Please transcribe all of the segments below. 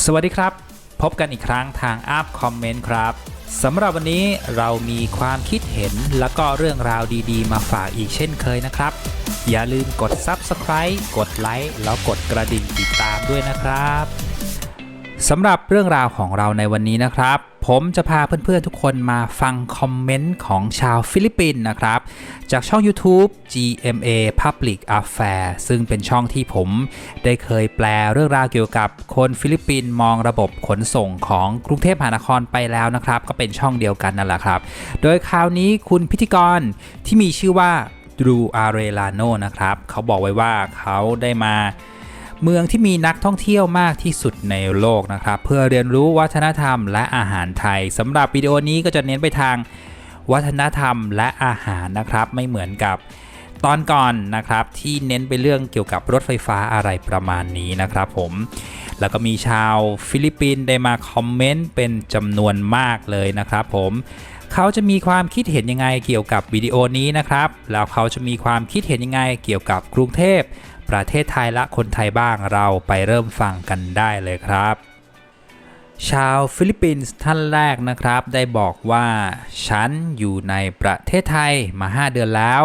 สวัสดีครับ พบกันอีกครั้งทางอัพคอมเมนต์ครับสำหรับวันนี้เรามีความคิดเห็นแล้วก็เรื่องราวดีๆ มาฝากอีกเช่นเคยนะครับ อย่าลืมกด Subscribe กดไลค์แล้วกดกระดิ่งติดตามด้วยนะครับ สำหรับเรื่องราวของเราในวันนี้นะครับ ผมจะพาเพื่อนๆทุกคนมาฟังคอมเมนต์ของชาวฟิลิปปินส์นะครับ จากช่อง YouTube GMA Public Affair ซึ่งเป็นช่องที่ผมได้เคยแปลเรื่องราวเกี่ยวกับคนฟิลิปปินส์มองระบบขนส่งของกรุงเทพมหานครไปแล้วนะครับ ก็เป็นช่องเดียวกันนั่นแหละครับ โดยคราวนี้คุณพิธีกรที่มีชื่อว่าดูอาเรลาโนนะครับ เขาบอกไว้ว่าเขาได้มา เมืองที่มีนักท่องเที่ยวมากที่สุดในโลกนะครับ เพื่อเรียนรู้วัฒนธรรมและอาหารไทยสำหรับวิดีโอนี้ก็จะเน้นไปทางวัฒนธรรมและอาหารนะครับ ไม่เหมือนกับตอนก่อนนะครับที่เน้นไปเรื่องเกี่ยวกับรถไฟฟ้าอะไรประมาณนี้นะครับผมแล้วก็มีชาวฟิลิปปินส์ได้มาคอมเมนต์เป็นจำนวนมากเลยนะครับผมเขาจะมีความคิดเห็นยังไงเกี่ยวกับวิดีโอนี้นะครับแล้วเขาจะมีความคิดเห็นยังไงเกี่ยวกับกรุงเทพ ประเทศไทยและคนไทยบ้างเราไปเริ่มฟังกันได้เลยครับ ชาวฟิลิปปินส์ท่านแรกนะครับ ได้บอกว่า ฉันอยู่ในประเทศไทยมา 5 เดือนแล้ว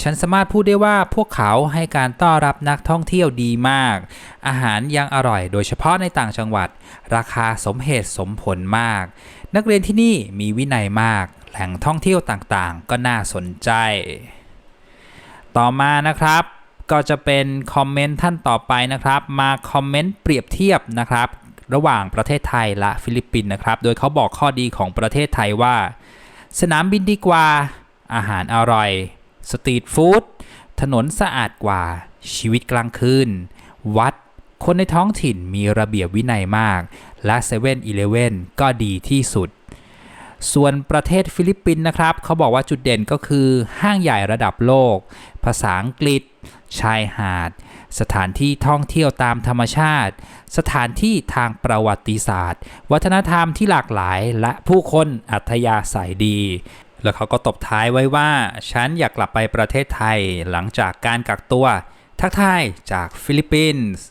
ฉันสามารถพูดได้ว่าพวกเขาให้การต้อนรับนักท่องเที่ยวดีมาก อาหารยังอร่อยโดยเฉพาะในต่างจังหวัด ราคาสมเหตุสมผลมาก นักเรียนที่นี่มีวินัยมาก แหล่งท่องเที่ยวต่างๆ ก็น่าสนใจ ต่อมานะครับ ก็จะเป็นคอมเมนต์ท่านต่อไปนะครับ มาคอมเมนต์เปรียบเทียบนะครับ ระหว่างประเทศไทยและฟิลิปปินส์นะครับ โดยเขาบอกข้อดีของประเทศไทยว่า สนามบินดีกว่า อาหารอร่อย สตรีทฟู้ดถนนสะอาดกว่า ชีวิตกลางคืน วัด คนในท้องถิ่นมีระเบียบวินัยมาก และ7 e เ e ่ e อก็ดีที่สุด ส่วนประเทศฟิลิปปินส์นะครับ เขาบอกว่าจุดเด่นก็คือห้างใหญ่ระดับโลก ภาษาอังกฤษ ชายหาด สถานที่ท่องเที่ยวตามธรรมชาติ สถานที่ทางประวัติศาสตร์ วัฒนธรรมที่หลากหลายและผู้คนอัธยาศัยดี แล้วเขาก็ตบท้ายไว้ว่า ฉันอยากกลับไปประเทศไทยหลังจากการกักตัว ทักทายจากฟิลิปปินส์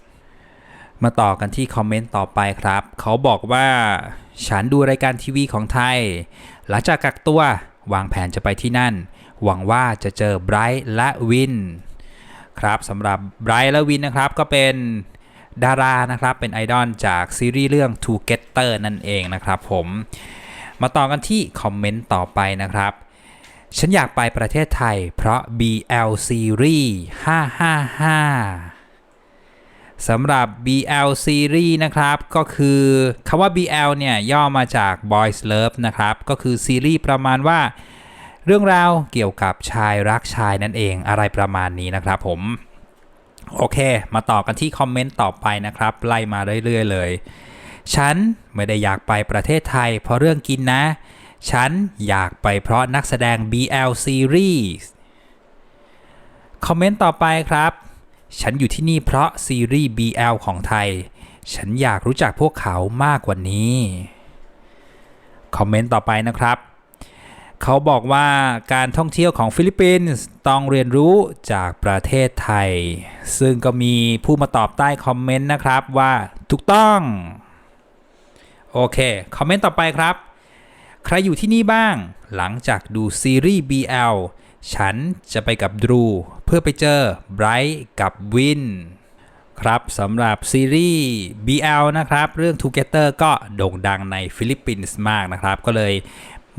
มาต่อกันที่คอมเมนต์ต่อไปครับ เขาบอกว่า ฉันดูรายการทีวีของไทย หลังจากกักตัววางแผนจะไปที่นั่น หวังว่าจะเจอไบรท์และวิน ครับสำหรับไบรท์และวินนะครับก็เป็นดารานะครับ เป็นไอดอลจากซีรีส์เรื่อง Together นั่นเองนะครับผมมาต่อกันที่คอมเมนต์ต่อไปนะครับ ฉันอยากไปประเทศไทย เพราะ BL Series 555สำหรับ BL Series นะครับ ก็คือคำว่า BL เนี่ยย่อมาจาก Boys Love นะครับ ก็คือซีรีส์ประมาณว่า เรื่องราวเกี่ยวกับชายรักชายนั่นเองอะไรประมาณนี้นะครับผม โอเค มาต่อกันที่คอมเมนต์ต่อไปนะครับ ไล่มาเรื่อยๆเลย ฉันไม่ได้อยากไปประเทศไทย เพราะเรื่องกินนะ ฉันอยากไปเพราะนักแสดง BL Series คอมเมนต์ต่อไปครับ ฉันอยู่ที่นี่เพราะซีรีส์ BL ของไทย ฉันอยากรู้จักพวกเขามากกว่านี้ คอมเมนต์ต่อไปนะครับ เขาบอกว่าการท่องเที่ยวของฟิลิปปินส์ต้องเรียนรู้จากประเทศไทย ซึ่งก็มีผู้มาตอบใต้คอมเมนต์นะครับว่าถูกต้อง โอเค คอมเมนต์ต่อไปครับ ใครอยู่ที่นี่บ้าง หลังจากดูซีรีส์ BL ฉันจะไปกับดรู เพื่อไปเจอไบรท์กับวินครับสำหรับซีรีส์ BL นะครับ เรื่อง Together ก็โด่งดังในฟิลิปปินส์มากนะครับ ก็เลย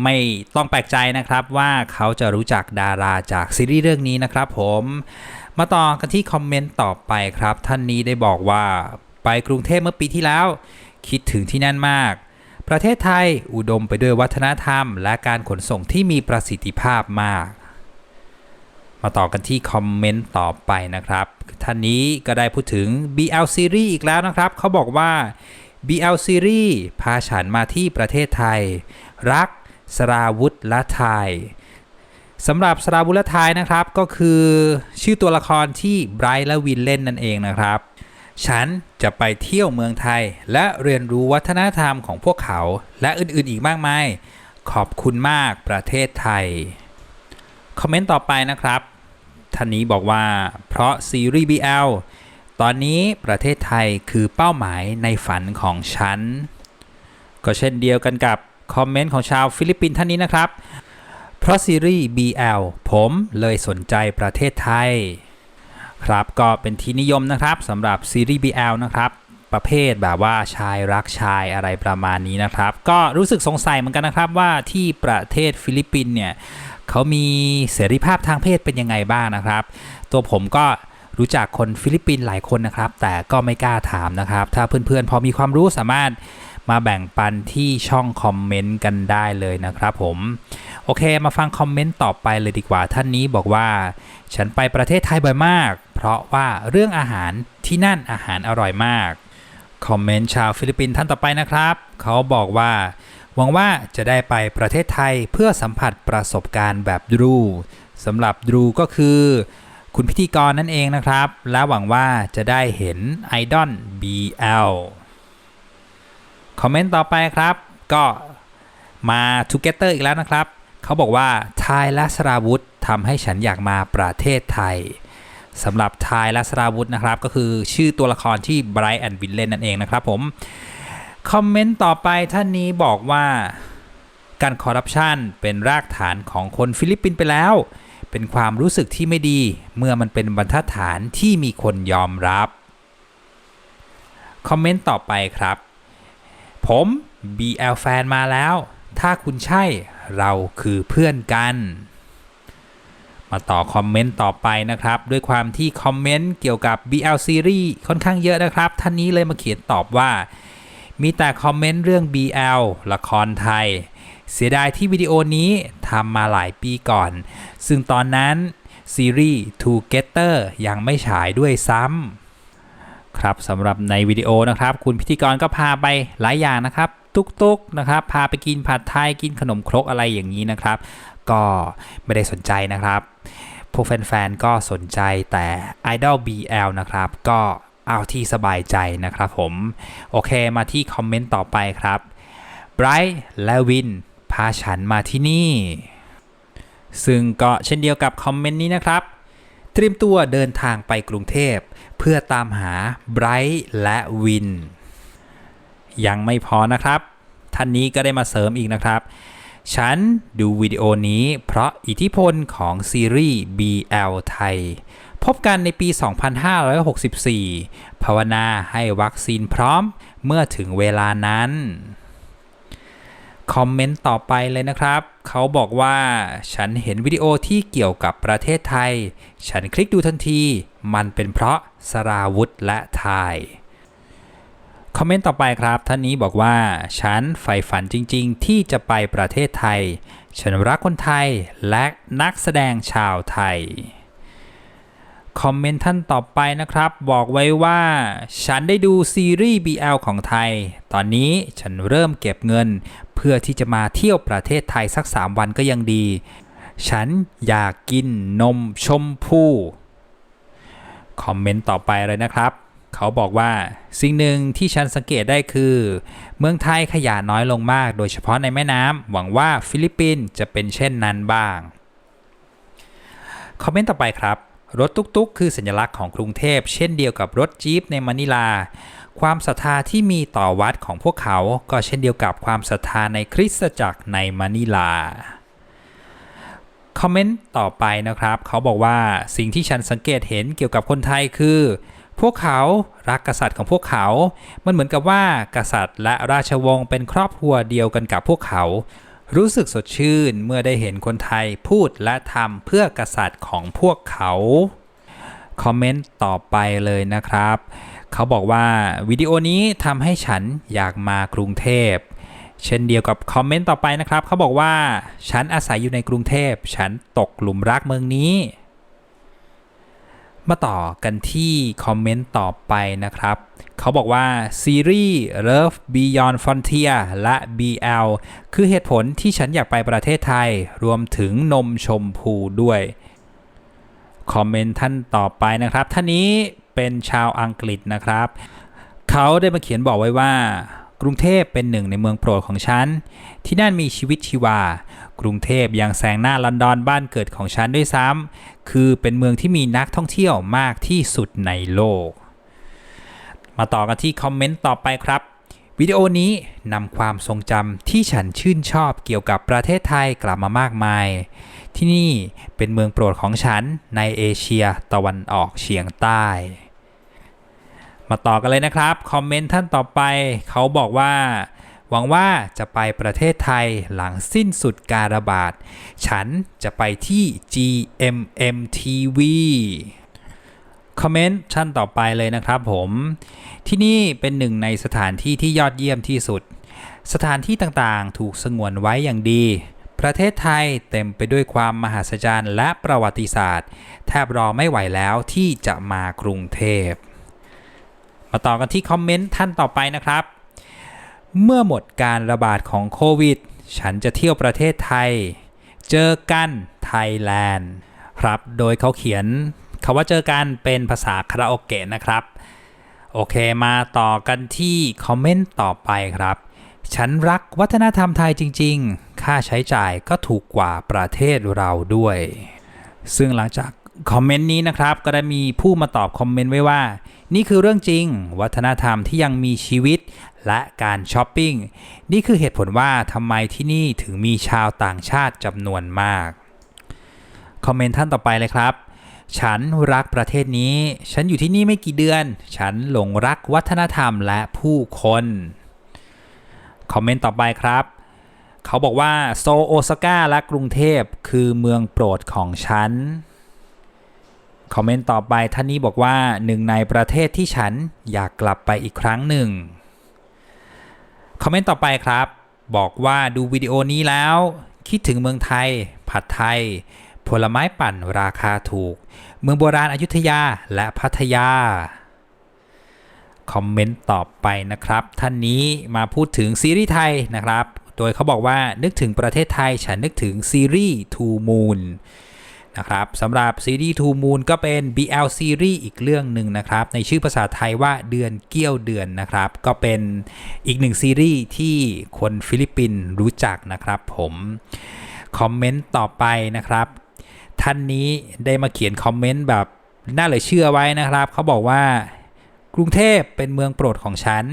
ไม่ต้องแปลกใจนะครับว่าเขาจะรู้จักดาราจากซีรีส์เรื่องนี้นะครับผมมาต่อกันที่คอมเมนต์ต่อไปครับ ท่านนี้ได้บอกว่าไปกรุงเทพเมื่อปีที่แล้ว คิดถึงที่นั่นมาก ประเทศไทยอุดมไปด้วยวัฒนธรรม และการขนส่งที่มีประสิทธิภาพมาก มาต่อกันที่คอมเมนต์ต่อไปนะครับ ท่านนี้ก็ได้พูดถึง BL Series อีกแล้วนะครับ เขาบอกว่า BL Series พาฉันมาที่ประเทศไทย รัก สราวุธและไทยสำหรับสราวุธและไทยนะครับก็คือชื่อตัวละครที่ไบรท์และวินเล่นนั่นเองนะครับ ฉันจะไปเที่ยวเมืองไทย และเรียนรู้วัฒนธรรมของพวกเขาและอื่นๆอีกมากมาย ขอบคุณมากประเทศไทย คอมเมนต์ต่อไปนะครับท่านนี้บอกว่าเพราะซีรีส์ BL ตอนนี้ประเทศไทยคือเป้าหมายในฝันของฉัน ก็เช่นเดียวกันกับ คอมเมนต์ของชาวฟิลิปปินส์ท่านนี้นะครับ เพราะซีรีส์ BL ผมเลยสนใจประเทศไทย ครับก็เป็นที่นิยมนะครับสำหรับซีรีส์ BL นะครับประเภทแบบว่าชายรักชายอะไรประมาณนี้นะครับ ก็รู้สึกสงสัยเหมือนกันนะครับว่าที่ประเทศฟิลิปปินส์เนี่ยเขามีเสรีภาพทางเพศเป็นยังไงบ้างนะครับ ตัวผมก็รู้จักคนฟิลิปปินส์หลายคนนะครับ แต่ก็ไม่กล้าถามนะครับ ถ้าเพื่อนๆ พอมีความรู้สามารถ มาแบ่งปันที่ช่องคอมเมนต์กันได้เลยนะครับผมโอเค มาฟังคอมเมนต์ต่อไปเลยดีกว่าท่านนี้บอกว่า ฉันไปประเทศไทยบ่อยมาก เพราะว่าเรื่องอาหารที่นั่นอาหารอร่อยมากคอมเมนต์ชาวฟิลิปปินส์ท่านต่อไปนะครับ เขาบอกว่าหวังว่าจะได้ไปประเทศไทยเพื่อสัมผัสประสบการณ์แบบดรูสำหรับดรูก็คือ คุณพิธีกรนั่นเองนะครับ และหวังว่าจะได้เห็นไอดอล BL คอมเมนต์ต่อไปครับ ก็มา Together อีกแล้วนะครับ เขาบอกว่าทายและสราวุธทำให้ฉันอยากมาประเทศไทยสำหรับทายและสราวุธนะครับ ก็คือชื่อตัวละครที่ไบรท์แอนด์วินเลนนั่นเองนะครับผมคอมเมนต์ต่อไปท่านนี้บอกว่าการคอร์รัปชันเป็นรากฐานของคนฟิลิปปินส์ไปแล้ว เป็นความรู้สึกที่ไม่ดี เมื่อมันเป็นบรรทัดฐานที่มีคนยอมรับ คอมเมนต์ต่อไปครับ ผม BL แฟนมาแล้ว ถ้าคุณใช่เราคือเพื่อนกัน มาต่อคอมเมนต์ต่อไปนะครับ ด้วยความที่คอมเมนต์เกี่ยวกับ BL ซีรีส์ค่อนข้างเยอะนะครับ ท่านนี้เลยมาเขียนตอบว่า มีแต่คอมเมนต์เรื่อง BL ละครไทย เสียดายที่วิดีโอนี้ทำมาหลายปีก่อน ซึ่งตอนนั้นซีรีส์ Together ยังไม่ฉายด้วยซ้ำ ครับสำหรับในวิดีโอนะครับ คุณพิธีกรก็พาไปหลายอย่างนะครับ ตุกๆนะครับ พาไปกินผัดไทยกินขนมครกอะไรอย่างนี้นะครับ ก็ไม่ได้สนใจนะครับ พวกแฟนๆก็สนใจแต่ Idol BL นะครับ ก็เอาที่สบายใจนะครับผม โอเคมาที่คอมเมนต์ต่อไปครับไบรท์และวินพาฉันมาที่นี่ ซึ่งก็เช่นเดียวกับคอมเมนต์นี้นะครับ เตรียมตัวเดินทางไปกรุงเทพ เพื่อตามหาไบรท์และวิน ยังไม่พอนะครับ ท่านนี้ก็ได้มาเสริมอีกนะครับ ฉันดูวิดีโอนี้เพราะอิทธิพลของซีรีส์ BL ไทย พบกันในปี 2564 ภาวนาให้วัคซีนพร้อมเมื่อถึงเวลานั้น คอมเมนต์ต่อไปเลยนะครับ เขาบอกว่าฉันเห็นวิดีโอที่เกี่ยวกับประเทศไทย ฉันคลิกดูทันที มันเป็นเพราะสราวุธและไทยคอมเมนต์ต่อไปครับท่านนี้บอกว่า ฉันใฝ่ฝันจริง ๆ ที่จะไปประเทศไทย ฉันรักคนไทยและนักแสดงชาวไทยคอมเมนต์ท่านต่อไปนะครับ บอกไว้ว่า ฉันได้ดูซีรีส์ BL ของไทย ตอนนี้ฉันเริ่มเก็บเงิน เพื่อที่จะมาเที่ยวประเทศไทยสัก 3 วันก็ยังดี ฉันอยากกินนมชมพู่คอมเมนต์ต่อไปเลยนะครับ เขาบอกว่าสิ่งหนึ่งที่ฉันสังเกตได้คือ เมืองไทยขยะน้อยลงมาก โดยเฉพาะในแม่น้ำหวังว่าฟิลิปปินส์จะเป็นเช่นนั้นบ้าง คอมเมนต์ต่อไปครับ รถตุ๊กๆ คือสัญลักษณ์ของกรุงเทพ เช่นเดียวกับรถจี๊ปในมะนิลา ความศรัทธาที่มีต่อวัดของพวกเขาก็เช่นเดียวกับความศรัทธาในคริสตจักรในมะนิลาคอมเมนต์ต่อไปนะครับ เขาบอกว่าสิ่งที่ฉันสังเกตเห็นเกี่ยวกับคนไทยคือ พวกเขารักกษัตริย์ของพวกเขา มันเหมือนกับว่ากษัตริย์และราชวงศ์เป็นครอบครัวเดียวกันกับพวกเขา รู้สึกสดชื่นเมื่อได้เห็นคนไทยพูดและทำเพื่อกษัตริย์ของพวกเขา คอมเมนต์ต่อไปเลยนะครับ เขาบอกว่าวิดีโอนี้ทำให้ฉันอยากมากรุงเทพ เช่นเดียวกับคอมเมนต์ต่อไปนะครับ เขาบอกว่าฉันอาศัยอยู่ในกรุงเทพ ฉันตกหลุมรักเมืองนี้ มาต่อกันที่คอมเมนต์ต่อไปนะครับ เขาบอกว่าซีรีส์ Love Beyond Frontier และ BL คือเหตุผลที่ฉันอยากไปประเทศไทย รวมถึงนมชมพูด้วย คอมเมนต์ท่านต่อไปนะครับ ท่านนี้เป็นชาวอังกฤษนะครับ เขาได้มาเขียนบอกไว้ว่า กรุงเทพเป็นหนึ่งในเมืองโปรดของฉัน ที่นั่นมีชีวิตชีวา กรุงเทพยังแซงหน้าลอนดอนบ้านเกิดของฉันด้วยซ้ำคือเป็นเมืองที่มีนักท่องเที่ยวมากที่สุดในโลก มาต่อกันที่คอมเมนต์ต่อไปครับ วิดีโอนี้นำความทรงจำที่ฉันชื่นชอบเกี่ยวกับประเทศไทยกลับมามากมาย ที่นี่เป็นเมืองโปรดของฉันในเอเชียตะวันออกเฉียงใต้ มาต่อกันเลยนะครับ คอมเมนต์ท่านต่อไป เขาบอกว่า หวังว่าจะไปประเทศไทยหลังสิ้นสุดการระบาด ฉันจะไปที่ GMMTV คอมเมนต์ชั้นต่อไปเลยนะครับผม ที่นี่เป็นหนึ่งในสถานที่ที่ยอดเยี่ยมที่สุด สถานที่ต่างๆ ถูกสงวนไว้อย่างดี ประเทศไทยเต็มไปด้วยความมหัศจรรย์และประวัติศาสตร์ แทบรอไม่ไหวแล้วที่จะมากรุงเทพ มาต่อกันที่คอมเมนต์ท่านต่อไปนะครับ เมื่อหมดการระบาดของโควิด ฉันจะเที่ยวประเทศไทย เจอกันไทยแลนด์ครับ โดยเขาเขียน คาว่าเจอกันเป็นภาษาคาราโอเกะนะครับ โอเคมาต่อกันที่คอมเมนต์ต่อไปครับ ฉันรักวัฒนธรรมไทยจริง ๆ ค่าใช้จ่ายก็ถูกกว่าประเทศเราด้วย ซึ่งหลังจากคอมเมนต์นี้นะครับ ก็ได้มีผู้มาตอบคอมเมนต์ไว้ว่า นี่คือเรื่องจริง วัฒนธรรมที่ยังมีชีวิตและการช้อปปิ้ง นี่คือเหตุผลว่าทำไมที่นี่ถึงมีชาวต่างชาติจำนวนมาก คอมเมนต์ท่านต่อไปเลยครับ ฉันรักประเทศนี้ ฉันอยู่ที่นี่ไม่กี่เดือน ฉันหลงรักวัฒนธรรมและผู้คน คอมเมนต์ต่อไปครับ เขาบอกว่าโซโอซาก้าและกรุงเทพคือเมืองโปรดของฉัน คอมเมนต์ต่อไปท่านนี้บอกว่าหนึ่งในประเทศที่ฉันอยากกลับไปอีกครั้งหนึ่ง คอมเมนต์ต่อไปครับ บอกว่าดูวิดีโอนี้แล้ว คิดถึงเมืองไทย ผัดไทย ผลไม้ปั่นราคาถูก เมืองโบราณอยุธยาและพัทยา คอมเมนต์ต่อไปนะครับ ท่านนี้มาพูดถึงซีรีส์ไทยนะครับ โดยเขาบอกว่านึกถึงประเทศไทยฉันนึกถึงซีรีส์ Two Moon นะครับสำหรับซีรีส์ Two Moon ก็เป็น BL ซีรีส์อีกเรื่องหนึ่งนะครับ ในชื่อภาษาไทยว่าเดือนเกี้ยวเดือนนะครับ ก็เป็นอีกหนึ่งซีรีส์ที่คนฟิลิปปินส์รู้จักนะครับผม คอมเมนต์ต่อไปนะครับ ท่านนี้ได้มาเขียนคอมเมนต์แบบน่าเหลือเชื่อไว้นะครับ เขาบอกว่ากรุงเทพเป็นเมืองโปรดของฉัน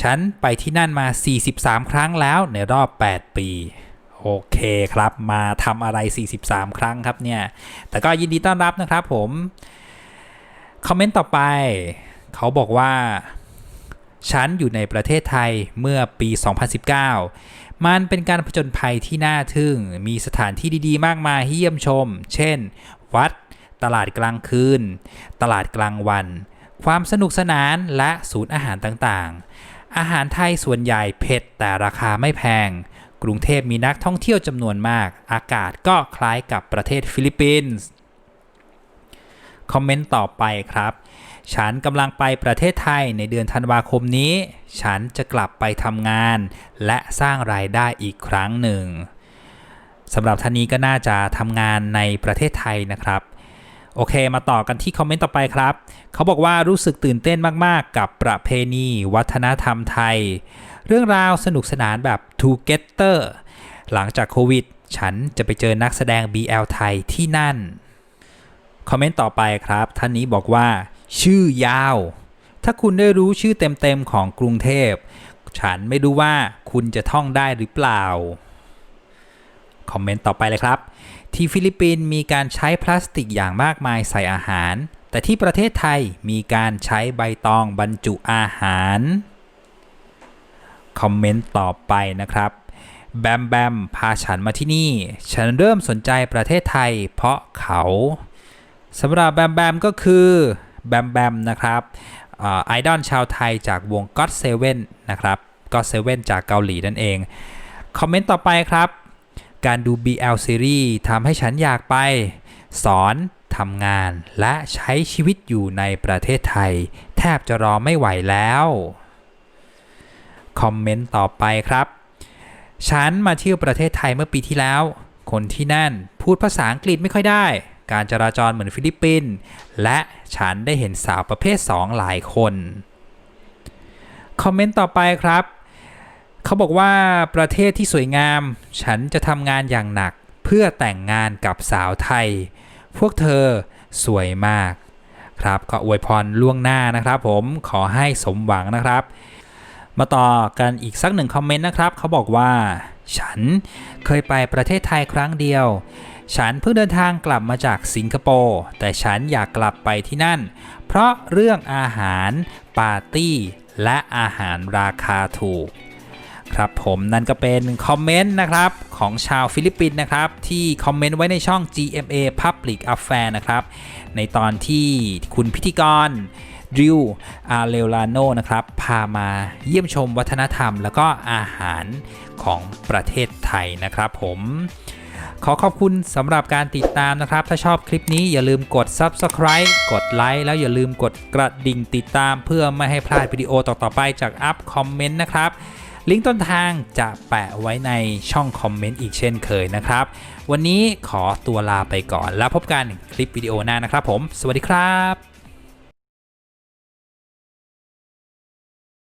ฉันไปที่นั่นมา 43 ครั้งแล้วในรอบ 8 ปี โอเคครับ มาทำอะไร 43 ครั้งครับเนี่ย แต่ก็ยินดีต้อนรับนะครับผม คอมเมนต์ต่อไป เขาบอกว่า ฉันอยู่ในประเทศไทยเมื่อปี 2019 มันเป็นการผจญภัยที่น่าทึ่ง มีสถานที่ดีๆ มากมายให้เยี่ยมชม เช่น วัด ตลาดกลางคืน ตลาดกลางวัน ความสนุกสนานและศูนย์อาหารต่างๆ อาหารไทยส่วนใหญ่เผ็ดแต่ราคาไม่แพง กรุงเทพมีนักท่องเที่ยวจำนวนมาก อากาศก็คล้ายกับประเทศฟิลิปปินส์ คอมเมนต์ต่อไปครับ ฉันกำลังไปประเทศไทยในเดือนธันวาคมนี้ ฉันจะกลับไปทำงาน และสร้างรายได้อีกครั้งหนึ่งสำหรับท่านนี้ก็น่าจะทำงานในประเทศไทยนะครับ โอเค มาต่อกันที่คอมเมนต์ต่อไปครับ เขาบอกว่ารู้สึกตื่นเต้นมากๆ กับประเพณี วัฒนธรรมไทย เรื่องราวสนุกสนานแบบ Together หลังจากโควิด ฉันจะไปเจอนักแสดง BL ไทยที่นั่น คอมเมนต์ต่อไปครับ ท่านนี้บอกว่า ชื่อยาว ถ้าคุณได้รู้ชื่อเต็มๆของกรุงเทพ ฉันไม่รู้ว่าคุณจะท่องได้หรือเปล่า คอมเมนต์ต่อไปเลยครับ ที่ฟิลิปปินส์มีการใช้พลาสติกอย่างมากมายใส่อาหาร แต่ที่ประเทศไทยมีการใช้ใบตองบรรจุอาหาร คอมเมนต์ต่อไปนะครับแบมแบมพาฉันมาที่นี่ ฉันเริ่มสนใจประเทศไทยเพราะเขาสำหรับแบมแบมก็คือ แบมแบมนะครับไอดอลชาวไทยจากวง God Seven นะครับ God Seven จากเกาหลีนั่นเอง คอมเมนต์ต่อไปครับ การดู BL ซีรีส์ทำให้ฉันอยากไป สอนทำงานและใช้ชีวิตอยู่ในประเทศไทย แทบจะรอไม่ไหวแล้ว คอมเมนต์ต่อไปครับ ฉันมาเที่ยวประเทศไทยเมื่อปีที่แล้ว คนที่นั่นพูดภาษาอังกฤษไม่ค่อยได้ การจราจรเหมือนฟิลิปปินส์และฉันได้เห็นสาวประเภท 2 หลายคน คอมเมนต์ต่อไปครับ เขาบอกว่าประเทศที่สวยงาม ฉันจะทำงานอย่างหนักเพื่อแต่งงานกับสาวไทย พวกเธอสวยมากครับก็อวยพรล่วงหน้านะครับผมขอให้สมหวังนะครับ มาต่อกันอีกสักหนึ่งคอมเมนต์นะครับ เขาบอกว่า ฉันเคยไปประเทศไทยครั้งเดียว ฉันเพิ่งเดินทางกลับมาจากสิงคโปร์แต่ฉันอยากกลับไปที่นั่น เพราะเรื่องอาหาร ปาร์ตี้ และอาหารราคาถูก ครับผมนั่นก็เป็นคอมเมนต์นะครับของชาวฟิลิปปินส์นะครับ ที่คอมเมนต์ไว้ในช่อง GMA Public Affair นะครับ ในตอนที่คุณพิธีกรดิวอาเลลาโนนะครับ พามาเยี่ยมชมวัฒนธรรม แล้วก็อาหารของประเทศไทยนะครับผม ขอขอบคุณสำหรับการติดตามนะครับ ถ้าชอบคลิปนี้อย่าลืมกด Subscribe กดไลค์แล้วอย่าลืมกดกระดิ่งติดตาม เพื่อไม่ให้พลาดวิดีโอต่อๆไปจากอัพคอมเมนต์นะครับลิงก์ต้นทางจะแปะไว้ในช่องคอมเมนต์อีกเช่นเคยนะครับ วันนี้ขอตัวลาไปก่อนแล้วพบกันคลิปวิดีโอหน้านะครับผม สวัสดีครับ